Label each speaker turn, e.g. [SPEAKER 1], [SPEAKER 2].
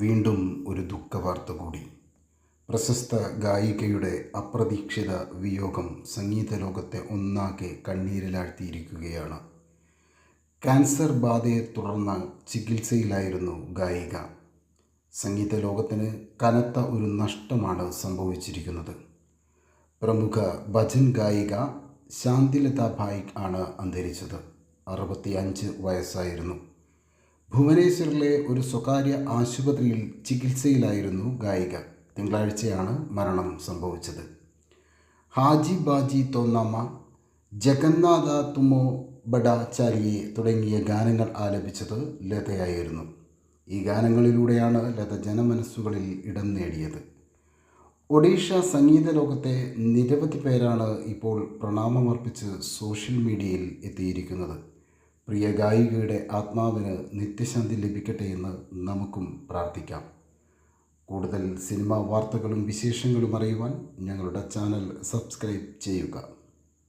[SPEAKER 1] വീണ്ടും ഒരു ദുഃഖവാർത്ത കൂടി പ്രശസ്ത ഗായികയുടെ അപ്രതീക്ഷിത വിയോഗം സംഗീത ലോകത്തെ ഒന്നാകെ കണ്ണീരിലാഴ്ത്തിയിരിക്കുകയാണ്. ക്യാൻസർ ബാധയെ തുടർന്ന് ചികിത്സയിലായിരുന്നു ഗായിക. സംഗീത ലോകത്തിന് കനത്ത ഒരു നഷ്ടമാണ് സംഭവിച്ചിരിക്കുന്നത്. പ്രമുഖ ഭജൻ ഗായിക ശാന്തിലത ഭായിക് ആണ് അന്തരിച്ചത്. അറുപത്തിയഞ്ച് വയസ്സായിരുന്നു. ഭുവനേശ്വറിലെ ഒരു സ്വകാര്യ ആശുപത്രിയിൽ ചികിത്സയിലായിരുന്നു ഗായിക. തിങ്കളാഴ്ചയാണ് മരണം സംഭവിച്ചത്. ഹാജി ബാജി തോന്നാമ ജഗന്നാഥ തുമോ ബഡാചാരിയെ തുടങ്ങിയ ഗാനങ്ങൾ ആലപിച്ചത് ലതയായിരുന്നു. ഈ ഗാനങ്ങളിലൂടെയാണ് ലത ജനമനസ്സുകളിൽ ഇടം നേടിയത്. ഒഡീഷ സംഗീത ലോകത്തെ നിരവധി പേരാണ് ഇപ്പോൾ പ്രണാമമർപ്പിച്ച് സോഷ്യൽ മീഡിയയിൽ എത്തിയിരിക്കുന്നത്. പ്രിയ ഗായികയുടെ ആത്മാവിന് നിത്യശാന്തി ലഭിക്കട്ടെ എന്ന് നമുക്കും പ്രാർത്ഥിക്കാം. കൂടുതൽ സിനിമാ വാർത്തകളും വിശേഷങ്ങളും അറിയുവാൻ ഞങ്ങളുടെ ചാനൽ സബ്സ്ക്രൈബ് ചെയ്യുക.